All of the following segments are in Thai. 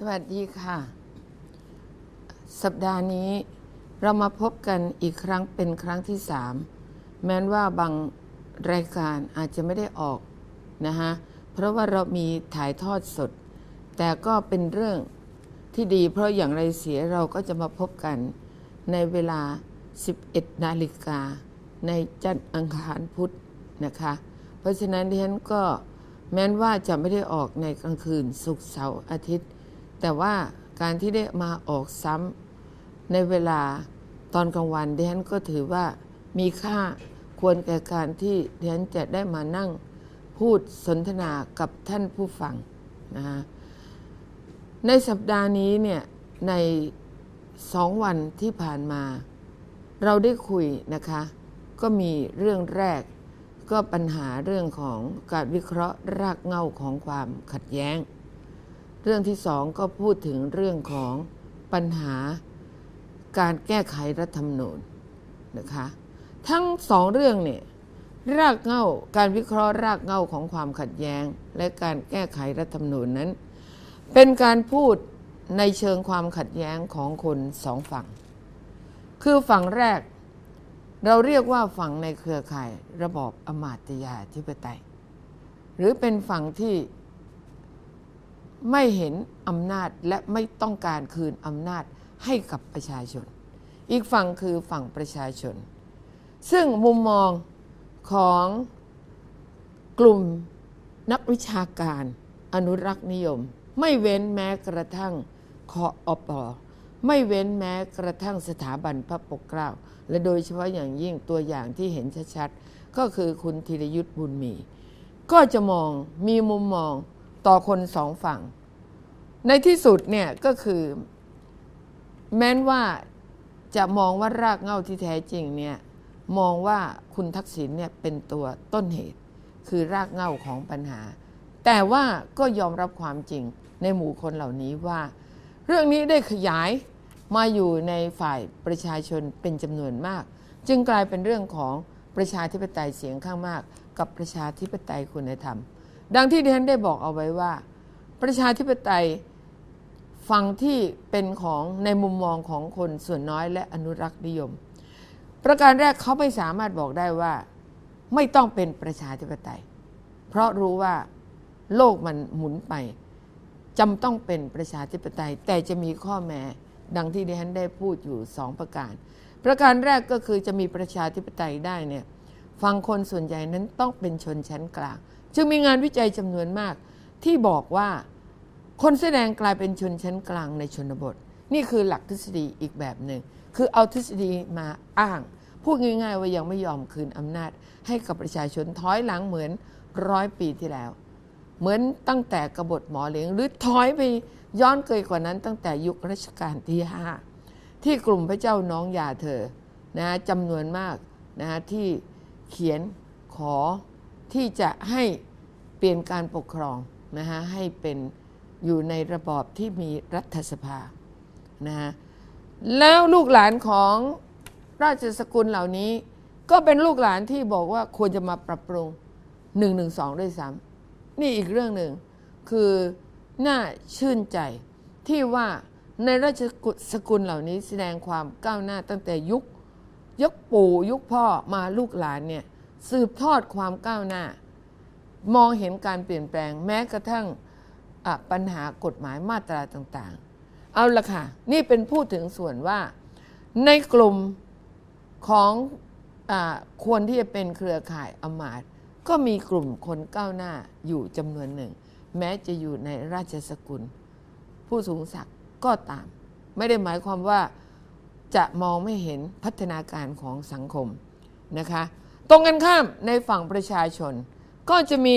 สวัสดีค่ะ สัปดาห์นี้เรามาพบกันอีกครั้งเป็นครั้งที่สามแม้นว่าบางรายการอาจจะไม่ได้ออกนะฮะเพราะว่าเรามีถ่ายทอดสด แต่ก็เป็นเรื่องที่ดี เพราะอย่างไรเสียเราก็จะมาพบกันในเวลา 11 นาฬิกา ในจันทร์อังคารพุธนะคะ เพราะฉะนั้นดิฉันก็แม้นว่าจะไม่ได้ออกในกลางคืนศุกร์เสาร์อาทิตย์ แต่ว่าการที่ได้มาออกซ้ำในเวลาตอนกลางวันดิฉันก็ถือว่ามีค่าควรแก่การที่ดิฉันจะได้มานั่งพูดสนทนากับท่านผู้ฟังนะฮะในสัปดาห์นี้เนี่ยในสองวันที่ผ่านมา เราได้คุยนะคะ ก็มีเรื่องแรกก็ปัญหาเรื่องของการวิเคราะห์รากเหง้าของความขัดแย้ง เรื่องที่สองก็พูดถึงเรื่องของปัญหาการแก้ไขรัฐธรรมนูญนะคะ ทั้งสองเรื่องเนี่ยรากเง้าการวิเคราะห์รากเง้าของความขัดแย้ง และการแก้ไขรัฐธรรมนูญนั้น เป็นการพูดในเชิงความขัดแย้งของคนสองฝั่ง คือฝั่งแรก เราเรียกว่าฝั่งในเครือข่ายระบอบอมาตยาธิปไตย หรือเป็นฝั่งที่ ไม่เห็นอำนาจและไม่ต้องการคืนอำนาจให้กับประชาชน อีกฝั่งคือฝั่งประชาชน ซึ่งมุมมองของกลุ่มนักวิชาการอนุรักษ์นิยม ไม่เว้นแม้กระทั่งคออปอไม่เว้นแม้กระทั่งสถาบันพระปกเกล้า และโดยเฉพาะอย่างยิ่งตัวอย่างที่เห็นชัดๆ ก็คือคุณธีรยุทธ์บุญมี ก็จะมองมีมุมมอง ต่อคนสองฝั่ง ในที่สุดเนี่ยก็คือ แม้นว่าจะมองว่ารากเหง้าที่แท้จริงเนี่ยมองว่าคุณทักษิณเนี่ยเป็นตัวต้นเหตุ คือรากเหง้าของปัญหา แต่ว่าก็ยอมรับความจริงในหมู่คนเหล่านี้ว่า เรื่องนี้ได้ขยายมาอยู่ในฝ่ายประชาชนเป็นจำนวนมาก จึงกลายเป็นเรื่องของประชาธิปไตยเสียงข้างมาก กับประชาธิปไตยคุณธรรม ดังที่ดิฉันได้บอกเอาไว้ว่า ประชาธิปไตยฝั่งที่เป็นของในมุมมองของคนส่วนน้อยและอนุรักษ์นิยม ประการแรกเขาไม่สามารถบอกได้ว่า ไม่ต้องเป็นประชาธิปไตย เพราะรู้ว่าโลกมันหมุนไปจำต้องเป็นประชาธิปไตย แต่จะมีข้อแม้ดังที่ดิฉันได้พูดอยู่สองประการ ประการแรกก็คือจะมีประชาธิปไตยได้เนี่ยฟังคนส่วนใหญ่นั้นต้องเป็นชนชั้นกลาง จึงมีงานวิจัยจำนวนมาก ที่บอกว่าคนแสดงกลายเป็นชนชั้นกลางในชนบท นี่คือหลักทฤษฎีอีกแบบหนึ่ง คือเอาทฤษฎีมาอ้าง พูดง่ายๆว่ายังไม่ยอมคืนอำนาจ ให้กับประชาชนถอยหลังเหมือนร้อยปีที่แล้ว เหมือนตั้งแต่กบฏหมอเหลียงหรือถอยไปย้อนเกยกว่านั้นตั้งแต่ยุครัชกาลที่ 5 ที่กลุ่มพระเจ้าน้องยาเธอนะจำนวนมากนะที่เขียนขอ ที่จะให้เปลี่ยนการปกครองนะฮะให้เป็นอยู่ในระบอบที่มีรัฐสภานะฮะแล้วลูกหลานของราชสกุลเหล่านี้ ก็เป็นลูกหลานที่บอกว่าควรจะมาปรับปรุง1นึด้วยซ้ำนี่อีกเรื่องหนึ่งคือน่าชื่นใจที่ว่าในราชสกุลเหล่านี้แสดงความก้าวหน้าตั้งแต่ยุคยุคปู่ยุคพ่อมาลูกหลานเนี่ย สืบทอดความก้าวหน้า มองเห็นการเปลี่ยนแปลงแม้กระทั่งปัญหากฎหมายมาตราต่างๆ เอาละค่ะ นี่เป็นพูดถึงส่วนว่าในกลุ่มของอควรที่จะเป็นเครือข่ายอมาตก็มีกลุ่มคนก้าวหน้าอยู่จำนวนหนึ่ง แม้จะอยู่ในราชสกุล ผู้สูงศักดิ์ก็ตาม ไม่ได้หมายความว่าจะมองไม่เห็นพัฒนาการของสังคมนะคะ ตรงกันข้ามในฝั่งประชาชน ก็จะมี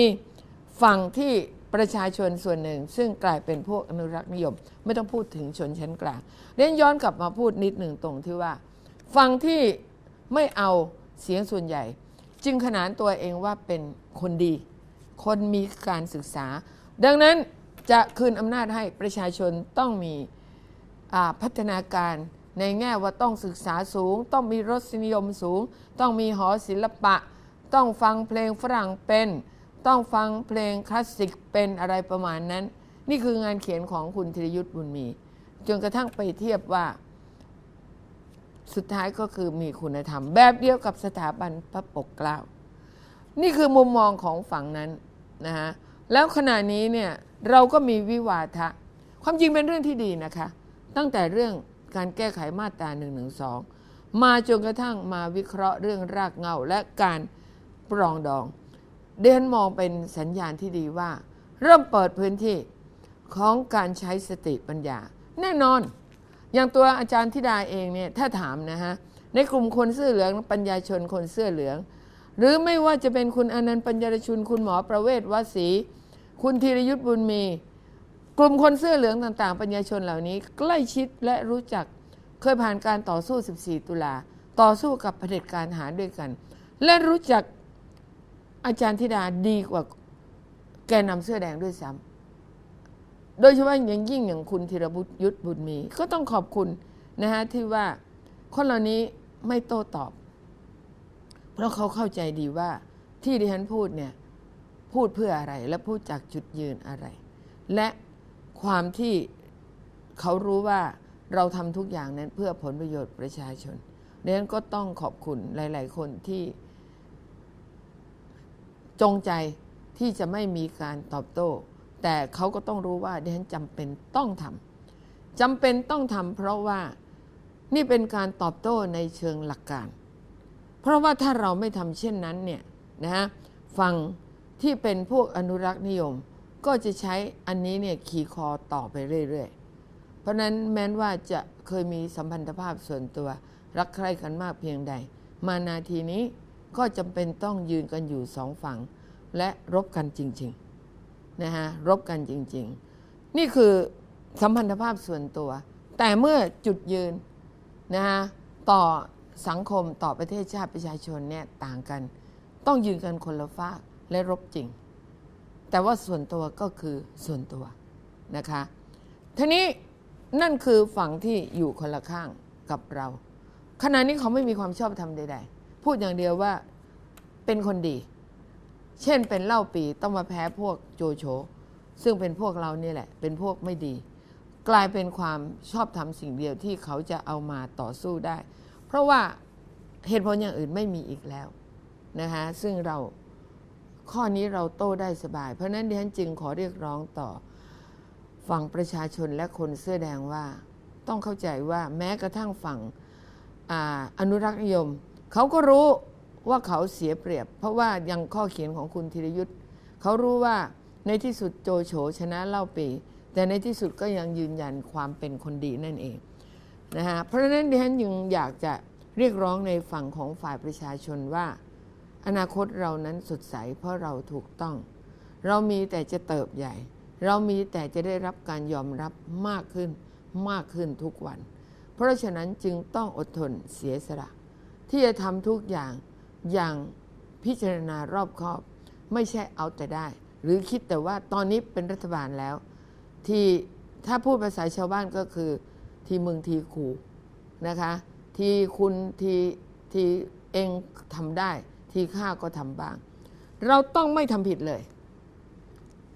ฝั่งที่ประชาชนส่วนหนึ่ง ซึ่งกลายเป็นพวกอนุรักษ์นิยม ไม่ต้องพูดถึงชนชั้นกลางเรียนย้อนกลับมาพูดนิดหนึ่งตรงที่ว่า ฝั่งที่ไม่เอาเสียงส่วนใหญ่ จึงขนานตัวเองว่าเป็นคนดี คนมีการศึกษา ดังนั้นจะคืนอำนาจให้ประชาชนต้องมีพัฒนาการ ในแง่ว่าต้องศึกษาสูง ต้องมีรสนิยมสูง ต้องมีหอศิลปะ ต้องฟังเพลงฝรั่งเป็น ต้องฟังเพลงคลาสสิกเป็นอะไรประมาณนั้น นี่คืองานเขียนของคุณธีรยุทธ์บุญมี จนกระทั่งไปเทียบว่า สุดท้ายก็คือมีคุณธรรม แบบเดียวกับสถาบันพระปกเกล้า นี่คือมุมมองของฝั่งนั้นนะฮะแล้วขณะนี้เนี่ยเราก็มีวิวาทะ ความจริงเป็นเรื่องที่ดีนะคะ ตั้งแต่เรื่อง การแก้ไขมาตรา1นึมาจนกระทั่งมาวิเคราะห์เรื่องรากเหง้าและการปรองดองเดนมองเป็นสัญญาณที่ดีว่า เริ่มเปิดพื้นที่ของการใช้สติปัญญา แน่นอน อย่างตัวอาจารย์ธิดาเองเนี่ยถ้าถามนะฮะในกลุ่มคนเสื้อเหลืองปัญญาชนคนเสื้อเหลือง หรือไม่ว่าจะเป็นคุณอนันต์ปัญญาชุนคุณหมอประเวศวสี คุณธีรยุทธ์บุญมี กลุ่มคนเสื้อเหลืองต่างๆ ปัญญาชนเหล่านี้ใกล้ชิดและรู้จักเคยผ่านการต่อสู้ 14 ตุลา ต่อสู้กับเผด็จการหารด้วยกัน และรู้จักอาจารย์ธิดาดีกว่าแกนนำเสื้อแดงด้วยซ้ำโดยเฉพาะอย่างยิ่งอย่างคุณธีรบุตรยุทธบุญมี ก็ต้องขอบคุณนะฮะที่ว่าคนเหล่านี้ไม่โต้ตอบ เพราะเขาเข้าใจดีว่าที่ดิฉันพูดเนี่ยพูดเพื่ออะไรและพูดจากจุดยืนอะไร และ ความที่เขารู้ว่าเราทำทุกอย่างนั้นเพื่อผลประโยชน์ประชาชนดังนั้นก็ต้องขอบคุณหลาย ๆ คนที่จงใจที่จะไม่มีการตอบโต้ แต่เขาก็ต้องรู้ว่าดิฉันจำเป็นต้องทำจำเป็นต้องทำเพราะว่านี่เป็นการตอบโต้ในเชิงหลักการ เพราะว่าถ้าเราไม่ทำเช่นนั้นเนี่ยนะฮะฝั่งที่เป็นพวกอนุรักษ์นิยม ก็จะใช้อันนี้เนี่ยขี่คอต่อไปเรื่อยๆ เพราะนั้นแม้ว่าจะเคยมีสัมพันธภาพส่วนตัว รักใคร่กันมากเพียงใด มานาทีนี้ก็จำเป็นต้องยืนกันอยู่สองฝั่ง และรบกันจริงๆนะฮะรบกันจริงๆ นี่คือสัมพันธภาพส่วนตัว แต่เมื่อจุดยืนนะฮะต่อสังคมต่อประเทศชาติประชาชนเนี่ยต่างกัน ต้องยืนกันคนละฝากและรบจริง แต่ว่าส่วนตัวก็คือส่วนตัวนะคะ ทีนี้นั่นคือฝั่งที่อยู่คนละข้างกับเรา ขณะนี้เขาไม่มีความชอบธรรมใด ๆ พูดอย่างเดียวว่าเป็นคนดี เช่นเป็นเล่าปีต้องมาแพ้พวกโจโฉซึ่งเป็นพวกเราเนี่ยแหละ เป็นพวกไม่ดี กลายเป็นความชอบธรรมสิ่งเดียวที่เขาจะเอามาต่อสู้ได้ เพราะว่าเหตุผลอย่างอื่นไม่มีอีกแล้วนะคะซึ่งเรา ข้อนี้เราโต้ได้สบาย เพราะนั้นดิฉันจึงขอเรียกร้องต่อ ฝั่งประชาชนและคนเสื้อแดงว่า ต้องเข้าใจว่าแม้กระทั่งฝั่งออนุรักษ์นิยม เขาก็รู้ว่าเขาเสียเปรียบ เพราะว่ายังข้อเขียนของคุณธีรยุทธ์เขารู้ว่าในที่สุดโจโฉชนะเล่าปีแต่ในที่สุดก็ยังยืนยันความเป็นคนดีนั่นเองนะฮะเพราะฉะนั้นดิฉันยังอยากจะเรียกร้องในฝั่งของฝ่ายประชาชนว่า อนาคตเรานั้นสดใสเพราะเราถูกต้อง เรามีแต่จะเติบใหญ่ เรามีแต่จะได้รับการยอมรับมากขึ้นมากขึ้นทุกวัน เพราะฉะนั้นจึงต้องอดทนเสียสละที่จะทำทุกอย่างอย่างพิจารณารอบคอบ ไม่ใช่เอาแต่ได้ หรือคิดแต่ว่าตอนนี้เป็นรัฐบาลแล้ว ที่ถ้าพูดภาษาชาวบ้านก็คือ ทีมึงทีขู่นะคะ ทีคุณทีทีเองทำได้ ทีข้าก็ทำบ้าง เราต้องไม่ทำผิดเลย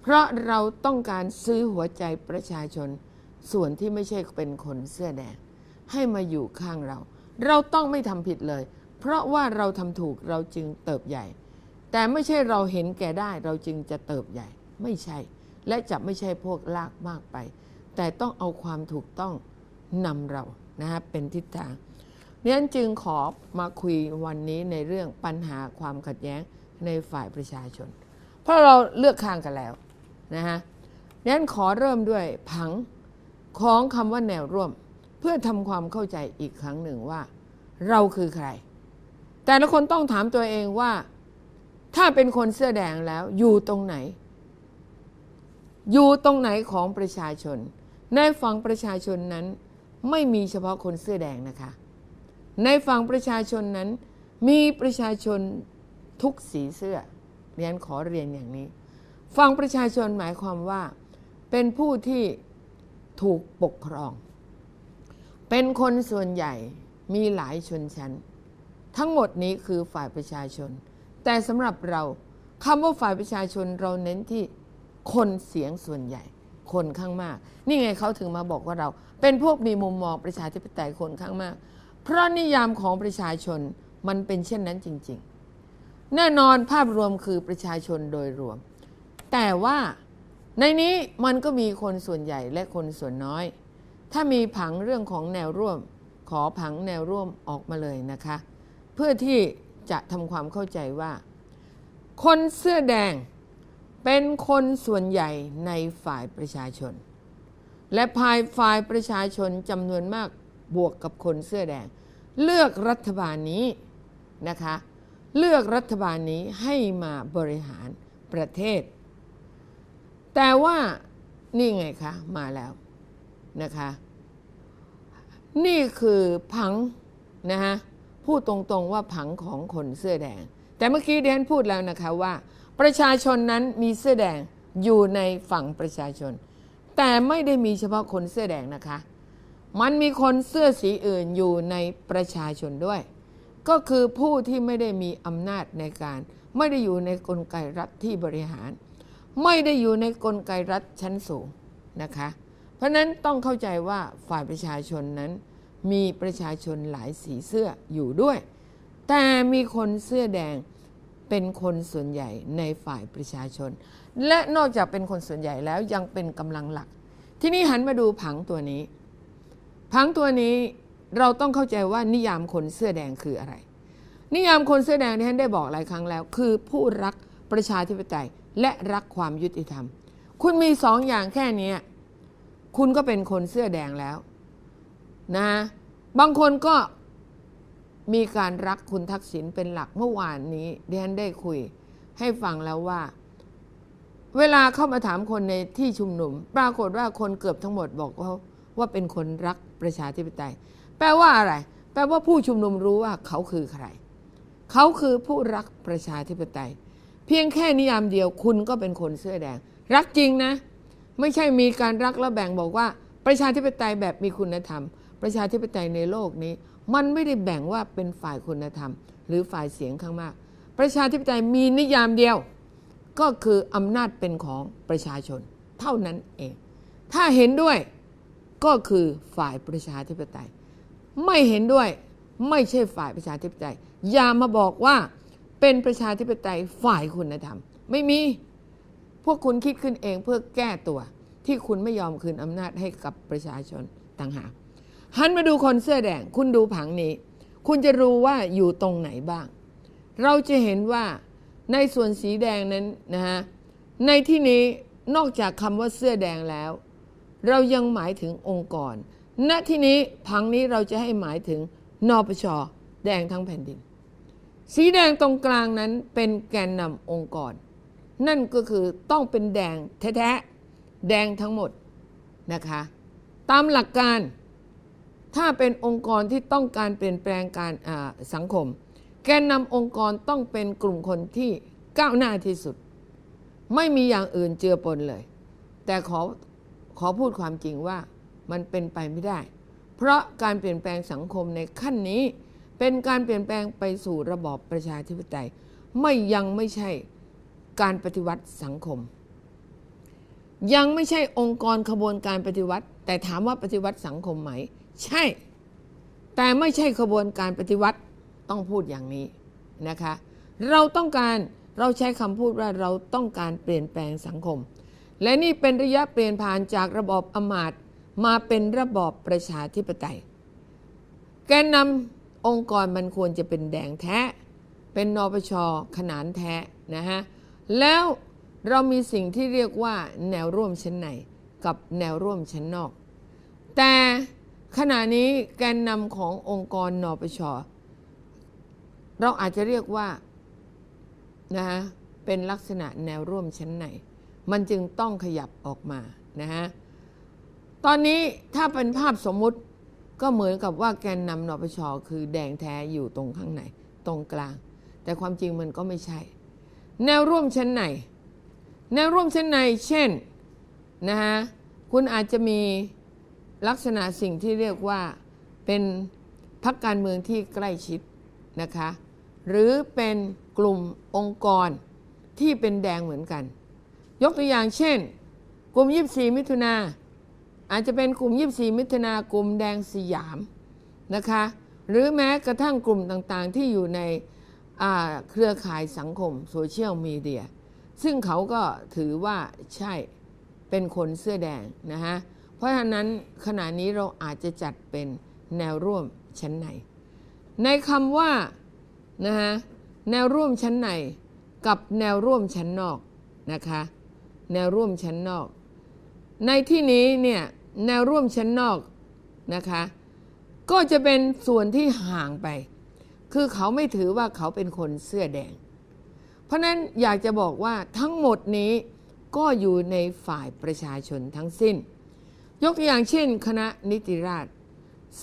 เพราะเราต้องการซื้อหัวใจประชาชน ส่วนที่ไม่ใช่เป็นคนเสื้อแดง ให้มาอยู่ข้างเรา เราต้องไม่ทำผิดเลย เพราะว่าเราทำถูกเราจึงเติบใหญ่ แต่ไม่ใช่เราเห็นแก่ได้เราจึงจะเติบใหญ่ ไม่ใช่ และจะไม่ใช่พวกลากมากไป แต่ต้องเอาความถูกต้องนำเรานะฮะเป็นทิศทาง ดังนั้นจึงขอมาคุยวันนี้ในเรื่องปัญหาความขัดแย้งในฝ่ายประชาชน เพราะเราเลือกข้างกันแล้วนะฮะดังนั้นขอเริ่มด้วยผังของคำว่าแนวร่วม เพื่อทำความเข้าใจอีกครั้งหนึ่งว่า เราคือใคร แต่ละคนต้องถามตัวเองว่า ถ้าเป็นคนเสื้อแดงแล้วอยู่ตรงไหน อยู่ตรงไหนของประชาชน ในฝั่งประชาชนนั้น ไม่มีเฉพาะคนเสื้อแดงนะคะ ในฝั่งประชาชนนั้น มีประชาชนทุกสีเสื้อเรียนขอเรียนอย่างนี้ ฝั่งประชาชนหมายความว่า เป็นผู้ที่ถูกปกครอง เป็นคนส่วนใหญ่มีหลายชนชั้น ทั้งหมดนี้คือฝ่ายประชาชน แต่สำหรับเราคำว่าฝ่ายประชาชนเราเน้นที่คนเสียงส่วนใหญ่ คนข้างมาก นี่ไงเขาถึงมาบอกว่าเรา เป็นพวกมีมุมมองประชาธิปไตยคนข้างมาก เพราะนิยามของประชาชนมันเป็นเช่นนั้นจริง ๆ แน่นอนภาพรวมคือประชาชนโดยรวม แต่ว่าในนี้มันก็มีคนส่วนใหญ่และคนส่วนน้อย ถ้ามีผังเรื่องของแนวร่วม ขอผังแนวร่วมออกมาเลยนะคะ เพื่อที่จะทำความเข้าใจว่า คนเสื้อแดงเป็นคนส่วนใหญ่ในฝ่ายประชาชน และภายฝ่ายประชาชนจำนวนมาก บวกกับคนเสื้อแดง เลือกรัฐบาลนี้นะคะ เลือกรัฐบาลนี้ให้มาบริหารประเทศ แต่ว่านี่ไงคะ มาแล้วนะคะ นี่คือผังนะฮะพูดตรงๆว่าผังของคนเสื้อแดง แต่เมื่อกี้เดนพูดแล้วนะคะว่า ประชาชนนั้นมีเสื้อแดงอยู่ในฝั่งประชาชน แต่ไม่ได้มีเฉพาะคนเสื้อแดงนะคะ มันมีคนเสื้อสีอื่นอยู่ในประชาชนด้วย ก็คือผู้ที่ไม่ได้มีอำนาจในการ ไม่ได้อยู่ในกลไกรัฐที่บริหาร ไม่ได้อยู่ในกลไกรัฐชั้นสูงนะคะ เพราะนั้นต้องเข้าใจว่าฝ่ายประชาชนนั้น มีประชาชนหลายสีเสื้ออยู่ด้วย แต่มีคนเสื้อแดงเป็นคนส่วนใหญ่ในฝ่ายประชาชน และนอกจากเป็นคนส่วนใหญ่แล้วยังเป็นกำลังหลัก ที่นี่หันมาดูผังตัวนี้ ผังตัวนี้เราต้องเข้าใจว่านิยามคนเสื้อแดงคืออะไร นิยามคนเสื้อแดงที่ท่านได้บอกหลายครั้งแล้ว คือผู้รักประชาธิปไตยและรักความยุติธรรม คุณมีสองอย่างแค่นี้คุณก็เป็นคนเสื้อแดงแล้วนะบางคนก็มีการรักคุณทักษิณเป็นหลักเมื่อวานนี้ดิฉันได้คุย ให้ฟังแล้วว่า เวลาเข้ามาถามคนในที่ชุมนุม ปรากฏว่าคนเกือบทั้งหมดบอกว่าว่าเป็นคนรัก ประชาธิปไตย แปลว่าอะไร แปลว่าผู้ชุมนุมรู้ว่าเขาคือใคร เขาคือผู้รักประชาธิปไตย เพียงแค่นิยามเดียวคุณก็เป็นคนเสื้อแดง รักจริงนะ ไม่ใช่มีการรักแล้วแบ่งบอกว่า ประชาธิปไตยแบบมีคุณธรรม ประชาธิปไตยในโลกนี้ มันไม่ได้แบ่งว่าเป็นฝ่ายคุณธรรม หรือฝ่ายเสียงข้างมาก ประชาธิปไตยมีนิยามเดียว ก็คืออำนาจเป็นของประชาชน เท่านั้นเอง ถ้าเห็นด้วย ก็คือฝ่ายประชาธิปไตย ไม่เห็นด้วยไม่ใช่ฝ่ายประชาธิปไตย อย่ามาบอกว่าเป็นประชาธิปไตยฝ่ายคุณธรรม ไม่มีพวกคุณคิดขึ้นเองเพื่อแก้ตัว ที่คุณไม่ยอมคืนอำนาจให้กับประชาชนต่างหากหันมาดูคนเสื้อแดง คุณดูผังนี้ คุณจะรู้ว่าอยู่ตรงไหนบ้าง เราจะเห็นว่าในส่วนสีแดงนั้นนะฮะในที่นี้นอกจากคำว่าเสื้อแดงแล้ว เรายังหมายถึงองค์กร ณ ที่นี้ผังนี้เราจะให้หมายถึงนปช แดงทั้งแผ่นดิน สีแดงตรงกลางนั้นเป็นแกนนำองค์กร นั่นก็คือต้องเป็นแดงแท้ๆ แดงทั้งหมดนะคะ ตามหลักการถ้าเป็นองค์กรที่ต้องการเปลี่ยนแปลงการสังคม แกนนำองค์กรต้องเป็นกลุ่มคนที่ก้าวหน้าที่สุด ไม่มีอย่างอื่นเจือปนเลย แต่ขอ ขอพูดความจริงว่ามันเป็นไปไม่ได้ เพราะการเปลี่ยนแปลงสังคมในขั้นนี้ เป็นการเปลี่ยนแปลงไปสู่ระบอบประชาธิปไตย ไม่ยังไม่ใช่การปฏิวัติสังคม ยังไม่ใช่องค์กรขบวนการปฏิวัติ แต่ถามว่าปฏิวัติสังคมไหม ใช่ แต่ไม่ใช่ขบวนการปฏิวัติต้องพูดอย่างนี้นะคะ เราต้องการเราใช้คำพูดว่าเราต้องการเปลี่ยนแปลงสังคม และนี่เป็นระยะเปลี่ยนผ่านจากระบอบอมาตย์มาเป็นระบอบประชาธิปไตย แกนนำองค์กรมันควรจะเป็นแดงแท้ เป็นนปชขนานแท้นะฮะแล้วเรามีสิ่งที่เรียกว่าแนวร่วมชั้นในกับแนวร่วมชั้นนอก แต่ขณะนี้แกนนำขององค์กรนปช เราอาจจะเรียกว่านะฮะเป็นลักษณะแนวร่วมชั้นใน มันจึงต้องขยับออกมานะฮะตอนนี้ถ้าเป็นภาพสมมุติก็เหมือนกับว่าแกนนำนปชคือแดงแท้อยู่ตรงข้างในตรงกลาง แต่ความจริงมันก็ไม่ใช่ แนวร่วมชั้นในแนวร่วมชั้นในเช่นนะฮะคุณอาจจะมีลักษณะสิ่งที่เรียกว่าเป็นพักการเมืองที่ใกล้ชิดนะคะ หรือเป็นกลุ่มองค์กรที่เป็นแดงเหมือนกัน ยกตัวอย่างเช่น กลุ่ม 24 มิถุนาอาจจะเป็นกลุ่ม 24 มิถุนากลุ่มแดงสยามนะคะ หรือแม้กระทั่งกลุ่มต่างๆ ที่อยู่ในเครือข่ายสังคมโซเชียลมีเดียซึ่งเขาก็ถือว่าใช่เป็นคนเสื้อแดงนะฮะ เพราะฉะนั้นขณะนี้เราอาจจะจัดเป็นแนวร่วมชั้นใน ในคำว่านะฮะแนวร่วมชั้นในกับแนวร่วมชั้นนอกนะคะ แนวร่วมชั้นนอก ในที่นี้เนี่ยแนวร่วมชั้นนอกนะคะก็จะเป็นส่วนที่ห่างไป คือเขาไม่ถือว่าเขาเป็นคนเสื้อแดง เพราะนั้นอยากจะบอกว่าทั้งหมดนี้ก็อยู่ในฝ่ายประชาชนทั้งสิ้น ยกตัวอย่างเช่น คณะนิติราษฎร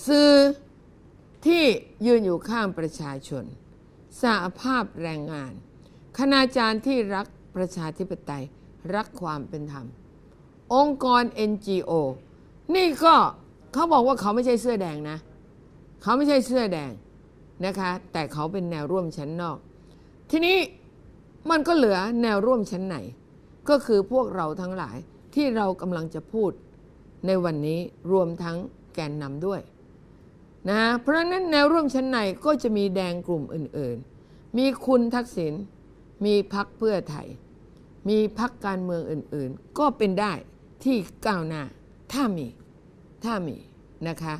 สื่อที่ยืนอยู่ข้างประชาชนสหภาพแรงงาน คณาจารย์ที่รักประชาธิปไตย รักความเป็นธรรม องค์กร NGO นี่ก็เขาบอกว่าเขาไม่ใช่เสื้อแดงนะ เขาไม่ใช่เสื้อแดงนะคะ แต่เขาเป็นแนวร่วมชั้นนอก ทีนี้มันก็เหลือแนวร่วมชั้นไหน ก็คือพวกเราทั้งหลายที่เรากำลังจะพูดในวันนี้รวมทั้งแกนนำด้วยนะเพราะนั้นแนวร่วมชั้นในก็จะมีแดงกลุ่มอื่นๆ มีคุณทักษิณมีพักเพื่อไทย มีพักการเมืองอื่นๆ ก็เป็นได้ที่ก้าวหน้าถ้ามีถ้ามีนะคะ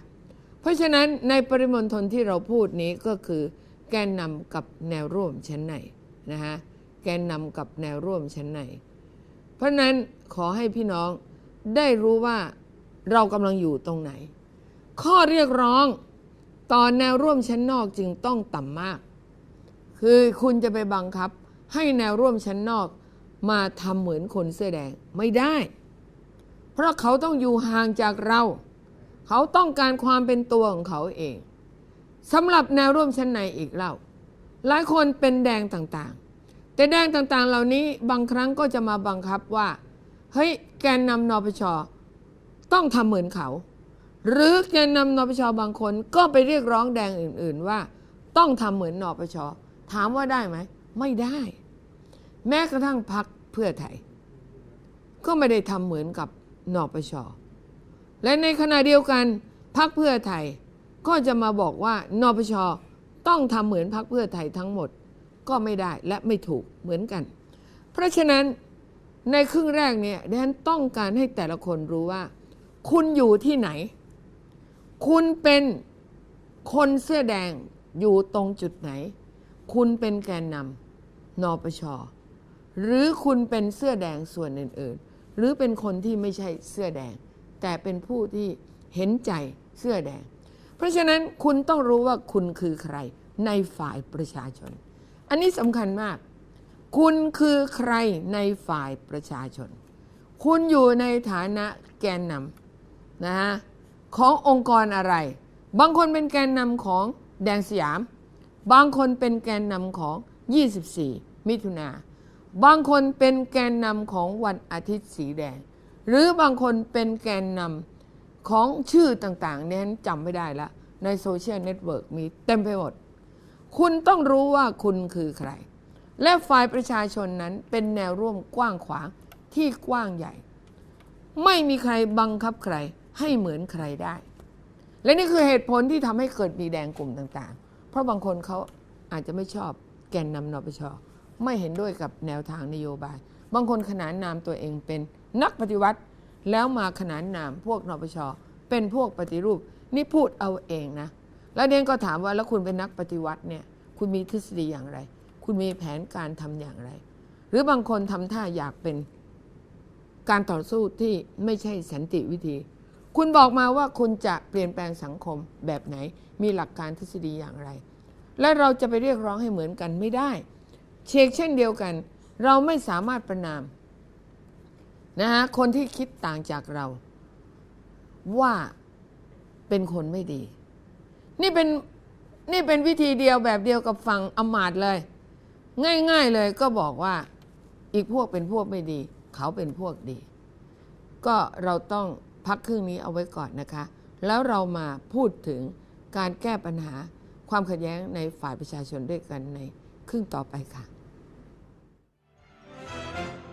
เพราะฉะนั้นในปริมณฑลที่เราพูดนี้ก็คือ แกนนำกับแนวร่วมชั้นในนะฮะแกนนำกับแนวร่วมชั้นในเพราะฉะนั้นขอให้พี่น้องได้รู้ว่าเรากำลังอยู่ตรงไหน ข้อเรียกร้องต่อแนวร่วมชั้นนอกจึงต้องต่ำมาก คือคุณจะไปบังคับให้แนวร่วมชั้นนอก มาทำเหมือนคนเสื้อแดงไม่ได้ เพราะเขาต้องอยู่ห่างจากเรา เขาต้องการความเป็นตัวของเขาเองสำหรับแนวร่วมชั้นในอีกเล่า หลายคนเป็นแดงต่างๆ แต่แดงต่างๆ เหล่านี้บางครั้งก็จะมาบังคับว่า เฮ้ย แกนนำนปชต้องทำเหมือนเขา หรือแกนนำนปชบางคนก็ไปเรียกร้องแดงอื่น ๆว่า ต้องทำเหมือนนปชถามว่าได้ไหม ไม่ได้ แม้กระทั่งพักเพื่อไทย ก็ไม่ได้ทำเหมือนกับนปช และในขณะเดียวกันพักเพื่อไทยก็จะมาบอกว่านปชต้องทำเหมือนพักเพื่อไทยทั้งหมดก็ไม่ได้และไม่ถูกเหมือนกัน เพราะฉะนั้นในครึ่งแรกเนี่ยดิฉันต้องการให้แต่ละคนรู้ว่า คุณอยู่ที่ไหน คุณเป็นคนเสื้อแดงอยู่ตรงจุดไหน คุณเป็นแกนนำนปช หรือคุณเป็นเสื้อแดงส่วนอื่น ๆ หรือเป็นคนที่ไม่ใช่เสื้อแดง แต่เป็นผู้ที่เห็นใจเสื้อแดง เพราะฉะนั้นคุณต้องรู้ว่าคุณคือใครในฝ่ายประชาชน อันนี้สำคัญมาก คุณคือใครในฝ่ายประชาชน คุณอยู่ในฐานะแกนนำนะฮะขององค์กรอะไร บางคนเป็นแกนนำของแดงสยาม บางคนเป็นแกนนำของ 24 มิถุนา บางคนเป็นแกนนำของวันอาทิตย์สีแดง หรือบางคนเป็นแกนนำของชื่อต่างๆนี่ยจำไม่ได้ละ ในโซเชียลเน็ตเวิร์กมีเต็มไปหมด คุณต้องรู้ว่าคุณคือใคร และฝ่ายประชาชนนั้นเป็นแนวร่วมกว้างขวางที่กว้างใหญ่ ไม่มีใครบังคับใครให้เหมือนใครได้ และนี่คือเหตุผลที่ทำให้เกิดมีแดงกลุ่มต่างๆ เพราะบางคนเขาอาจจะไม่ชอบแกนนำนปช ไม่เห็นด้วยกับแนวทางนโยบาย บางคนขนานนามตัวเองเป็นนักปฏิวัติ แล้วมาขนานนามพวกนปช เป็นพวกปฏิรูป นี่พูดเอาเองนะ แล้วเดนก็ถามว่าแล้วคุณเป็นนักปฏิวัติเนี่ย คุณมีทฤษฎีอย่างไร คุณมีแผนการทำอย่างไร หรือบางคนทำท่าอยากเป็นการต่อสู้ที่ไม่ใช่สันติวิธี คุณบอกมาว่าคุณจะเปลี่ยนแปลงสังคมแบบไหน มีหลักการทฤษฎีอย่างไร และเราจะไปเรียกร้องให้เหมือนกันไม่ได้ เชกเช่นเดียวกัน เราไม่สามารถประนามนะฮะคนที่คิดต่างจากเรา ว่าเป็นคนไม่ดี นี่เป็นนี่เป็นวิธีเดียวแบบเดียวกับฝั่งอมาตเลย ง่าย ๆเลยก็บอกว่าอีกพวกเป็นพวกไม่ดี เขาเป็นพวกดี ก็เราต้องพักครึ่งนี้เอาไว้ก่อนนะคะ แล้วเรามาพูดถึงการแก้ปัญหาความขัดแย้งในฝ่ายประชาชนด้วยกันในครึ่งต่อไปค่ะ Bye.